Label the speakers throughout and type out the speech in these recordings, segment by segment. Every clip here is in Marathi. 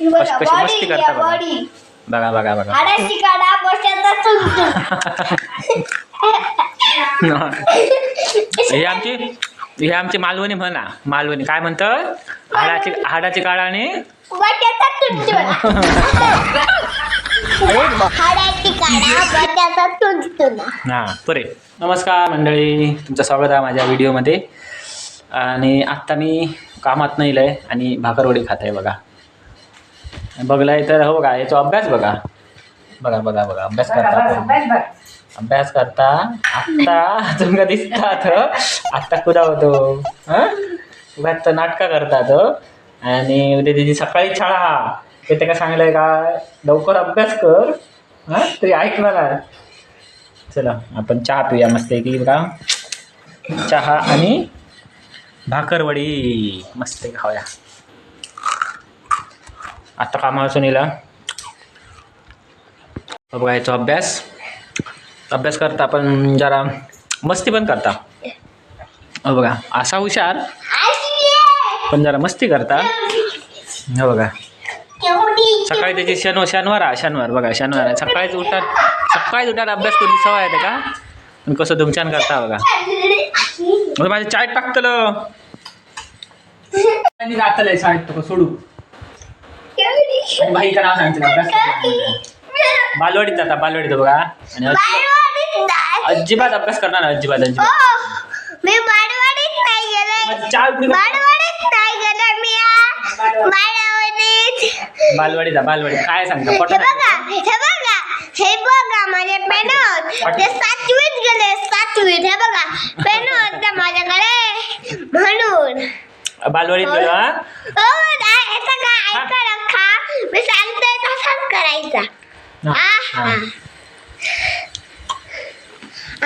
Speaker 1: कशी- कशी मस्ती करता बघा. बघा बघा बघा
Speaker 2: हाडाची काढा चुंचू
Speaker 1: हे आमची हे आमची मालवणी म्हणा मालवणी काय म्हणतं? हाडाची हाडाची काळ आणि
Speaker 2: चुंचू
Speaker 1: हां पुरे. नमस्कार मंडळी. तुमचं स्वागत आहे माझ्या व्हिडिओमध्ये आणि आत्ता मी कामात नाही आहे आणि भाकरवडी खात आहे बघा. बघलाय तर हो बघा याचा अभ्यास बघा. बघा बघा बघा अभ्यास करता आपण. अभ्यास करता आत्ता तुमका दिसतात आत्ता कुदा होतो हं? उगाच तर नाटकं करतात आणि उद्या त्याची सकाळी शाळा. हा ते त्याला सांगलंय का लवकर अभ्यास कर. हां? तरी ऐकणार चला आपण चहा पिऊया मस्त की बघा चहा आणि भाकरवडी. मस्त खाऊया. आता कामावर येला बघा अभ्यास अभ्यास करता पण जरा मस्ती पण करता हो बघा असा हुशार पण जरा मस्ती करता हो बघा सकाळी त्याची शनिवार शनिवार हा शनिवार बघा शनिवार सकाळीच उठतात सकाळीच उठात अभ्यास करून सवय आहे का पण कसं धुमछान करता बघा माझ्या चायत टाकतलं आणि शाळेत तो सोडू आणि भाईचं नाव सांगितलं अभ्यास करतो. बालवाडीत जाता बालवाडीत बघा. आणि अजिबात- अजिबात अभ्यास करणार नाही, अजिबात अजिबात.
Speaker 2: मी बाडवाडीत नाही गेले.
Speaker 1: मग चहा उकळी कर.
Speaker 2: बाडवाडीत नाही गेले मी आ. बाडवाडीत
Speaker 1: बालवाडी जा काय सांगता?
Speaker 2: हे
Speaker 1: पटत
Speaker 2: बघा हे बघा हे बघा माझे पेन ते सातवीत गेले सातवीत. हे बघा पेन होते माझ्याकडे. म्हणून.
Speaker 1: बालवाडीत गेलो हा?
Speaker 2: हो दा- याचं काय ऐका रखा मी सांगते तसाच करायचा. आहा.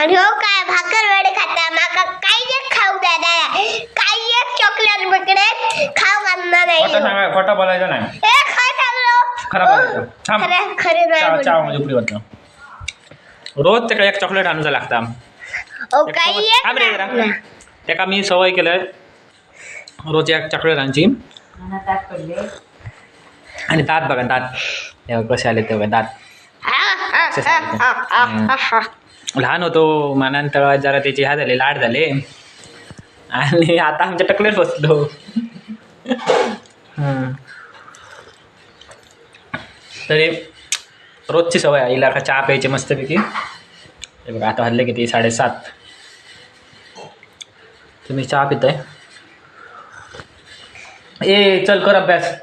Speaker 2: आणि हो काय भाकर वेळे खाता. माका काही एक खाऊ द्या नाही काही एक चॉकलेट बिकडे खाऊ घालणार नाही.
Speaker 1: खोटं बोलायचं नाही.
Speaker 2: ए काय सांगलो?
Speaker 1: खरं बोलायचं. थांब.
Speaker 2: खरे खरे नाही
Speaker 1: चहा चहा
Speaker 2: बोललो.
Speaker 1: म्हणजे उपरी होतं रोज त्याकडे एक चॉकलेट आणूचं लागतं.
Speaker 2: ओ काही एक
Speaker 1: थांब रे जरा.
Speaker 2: नाही.
Speaker 1: त्याका मी सवय केलंय रोज एक चॉकलेट आणची आणि दात बघा दात हे बघ कसे आले ते बघा दात. लहान होतो मानान जरा त्याचे ह्या झाले लाड झाले. आणि आता आमच्या टकलेट बसलो. तरी रोजची सवय आहे हिला का चहा प्यायची मस्तपैकी. हे बघा आता वाजले किती? साडेसात. तुम्ही चहा पिताय? ए चल कर अभ्यास.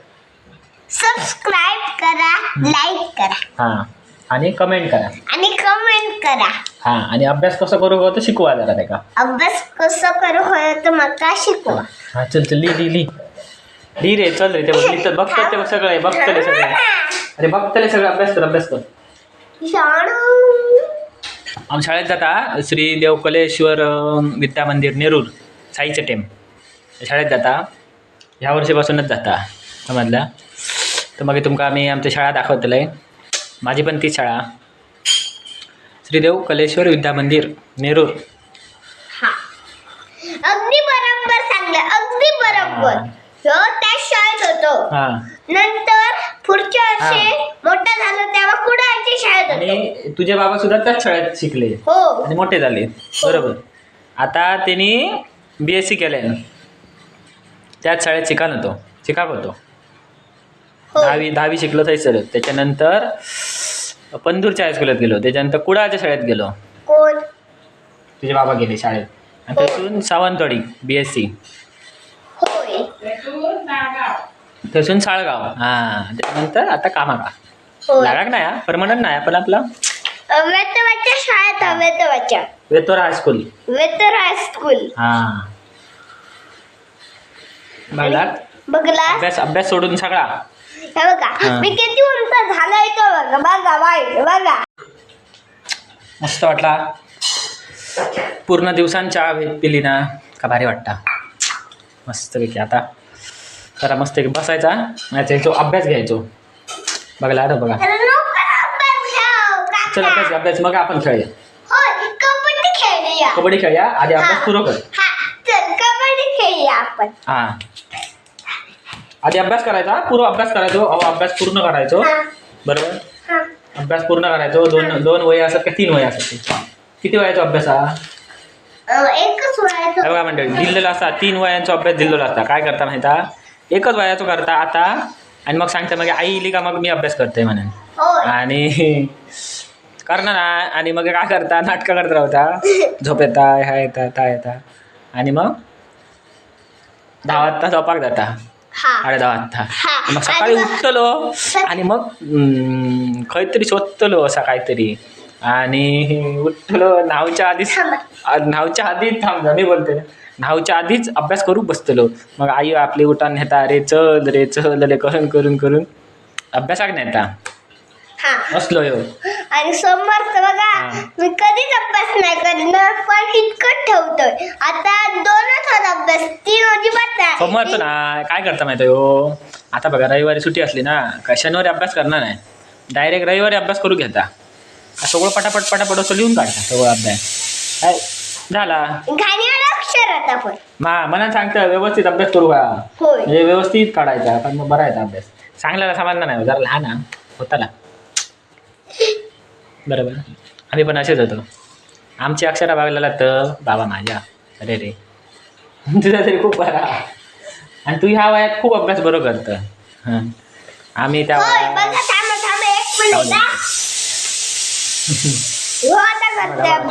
Speaker 2: सबस्क्राईब करा. लाईक करा.
Speaker 1: हां. आणि कमेंट करा.
Speaker 2: आणि कमेंट करा.
Speaker 1: हां आणि अभ्यास कसं करू होतं शिकवा जरा त्याका
Speaker 2: अभ्यास कसं करू होय तर मका शिकवा?
Speaker 1: हा चल चल ली ली ली. ली रे चल रे ते बघ लिहितं बघतात ते सगळे बघतले सगळे. अरे बघतले सगळे अभ्यास कर अभ्यास कर. आम्ही शाळेत जाता श्री देवकलेश्वर विद्या मंदिर नेरूर साईचं टेम. शाळेत जाता ह्या वर्षीपासूनच जाता समजलं? तर मग तुमका आम्ही आमची शाळा दाखवतलं माझी पण ती शाळा. श्रीदेव कलेश्वर विद्या मंदिर नेरूर.
Speaker 2: हा. अगदी बरोबर सांगलं अगदी बरोबर. हो. त्या शाळेत होतो.
Speaker 1: हां.
Speaker 2: नंतर पुढच्या वर्षी मोठं झालं तेव्हा कुडाळच्या शाळेत होतो.
Speaker 1: आणि तुझे बाबा सुद्धा त्याच शाळेत शिकले.
Speaker 2: हो.
Speaker 1: आणि मोठे झाले. बरोबर. आता त्यांनी बी एस सी केलं त्याच शाळेत शिकाल होतो. शिकाक होतो.
Speaker 2: हो
Speaker 1: दहावी दहावी शिकलो थंय सर. त्याच्यानंतर पंधूरच्या हायस्कूलात गेलो. त्याच्यानंतर कुडाळच्या शाळेत गेलो.
Speaker 2: कोण?
Speaker 1: तुझे बाबा गेले शाळेत. आणि तिथून सावंतवाडी बी एस सी
Speaker 2: होय.
Speaker 1: तिथून साळगाव. हां. त्याच्यानंतर आता कामाका
Speaker 2: होय.
Speaker 1: लागाक नाही हा. परमनंट नाही पण आपला
Speaker 2: वेतवाच्या शाळेत हा, वेतवाच्या
Speaker 1: वेतोरा हायस्कूल
Speaker 2: वेतर हायस्कूल
Speaker 1: हां. बघला.
Speaker 2: बघला.
Speaker 1: अभ्यास अभ्यास सोडून सगळा.
Speaker 2: हे बघा. मी किती उंच झालोय तो बघा बघा वाईट बघा.
Speaker 1: मस्त वाटला. पूर्ण दिवसांत चहा भे- पिली ना का भारी वाटता. मस्तपैकी आता. जरा मस्तपैकी बसायचा नाही अभ्यास घ्यायचो. बघला आता बघा.
Speaker 2: लवकर
Speaker 1: चल
Speaker 2: काका.
Speaker 1: अभ्यास घे, अभ्यास. मग आपण खेळूया.
Speaker 2: होय कबड्डी खेळूया.
Speaker 1: कबड्डी खेळूया? आधी अभ्यास
Speaker 2: हा.
Speaker 1: पुरं कर.
Speaker 2: हा चल कबड्डी खेळूया आपण.
Speaker 1: हां. आधी अभ्यास करायचा पूर्ण अभ्यास करायचो अहो अभ्यास पूर्ण करायचो. बरोबर? अभ्यास पूर्ण करायचो दोन दोन वय असतात का? तीन वय असतात. ते किती वयाचा अभ्यास हा? बघा मंडळी दिलेला असता तीन वयांचा अभ्यास दिलेला असता. काय करता माहिती? एकच वयाचं करता आता. आणि मग सांगता मग आई इली का मग मी अभ्यास करतोय म्हणून. आणि करणार ना आणि मग काय करता? नाटकं करत राहता. झोप येता ह्या येता त्या येता. आणि मग? दहा वाजता झोपाक जाता. साडे दहा वाजता. मग सकाळी उठतलो आणि मग हम्म, काहीतरी शोधतलो असा काहीतरी आणि उठलो नावच्या आधीच नावच्या आधीच थांब मी बोलते. नावच्या आधीच अभ्यास करू बसतलो. मग आई आपली उठान नेता रे चल रे चल रे करून करून करून. अभ्यासाक नेता असलो यो.
Speaker 2: आणि सोमवारचं बघा
Speaker 1: हा.
Speaker 2: मी कधीच अभ्यास नाही करणार पण इतकं ठेवतोय. आता दोनच होत अभ्यास तीन अजिबात नाही
Speaker 1: सोमवारचं ना काय करता माहिती हो? आता बघा रविवारी सुट्टी असली ना का शनिवारी अभ्यास करणार नाही. डायरेक्ट रविवारी अभ्यास करू घेता. सगळं पटापट पटापट असं लिहून काढता सगळं अभ्यास. काय? झाला.
Speaker 2: अक्षर आता
Speaker 1: मा मनात सांगतं व्यवस्थित अभ्यास करू का?
Speaker 2: होय.
Speaker 1: म्हणजे व्यवस्थित काढायचा पण मग बरा येतो अभ्यास. सांगल्याला समाधान नाही जरा लहान हा, होताला. बरोबर. आम्ही पण असेच होतो. आमची अक्षरा बघायला तर बाबा माझ्या. अरे रे. तुझा तरी खूप बरा. आणि तू ह्या वयात खूप अभ्यास बरोबर करतं. हं. आम्ही त्या
Speaker 2: थांबा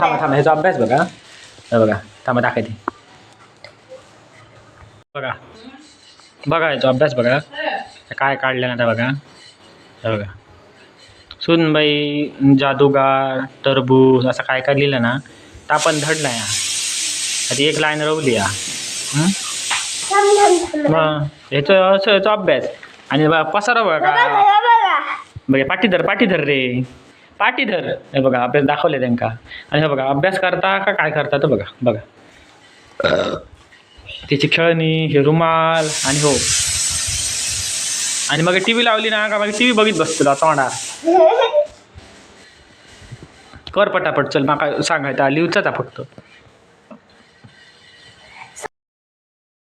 Speaker 2: थांबा हा.
Speaker 1: ह्याचा अभ्यास बघा. हे बघा थांबा दाखवते. बघा. बघा याचा अभ्यास बघा. काय काढलं ना आता बघा. बघा. सुनबाई जादूगार टरबूज असं काय काय लिहिलं ना तर आपण धडला या. आधी एक लाईन रवली या. हं? मग ह्याचं असं याचा अभ्यास. आणि बघा पसारा
Speaker 2: बघा
Speaker 1: बघा पाठीधर पाठीधर रे. पाठीधर हे बघा अभ्यास दाखवले त्यांका आणि हे बघा अभ्यास करता का काय करता तर बघा बघा. त्याची खेळणी हे रुमाल आणि हो. आणि मग टी व्ही लावली ना का मग टी व्ही बघित बसतो आता म्हणा कर पटापट चल माका सांगायचा लिहूचाच फक्त.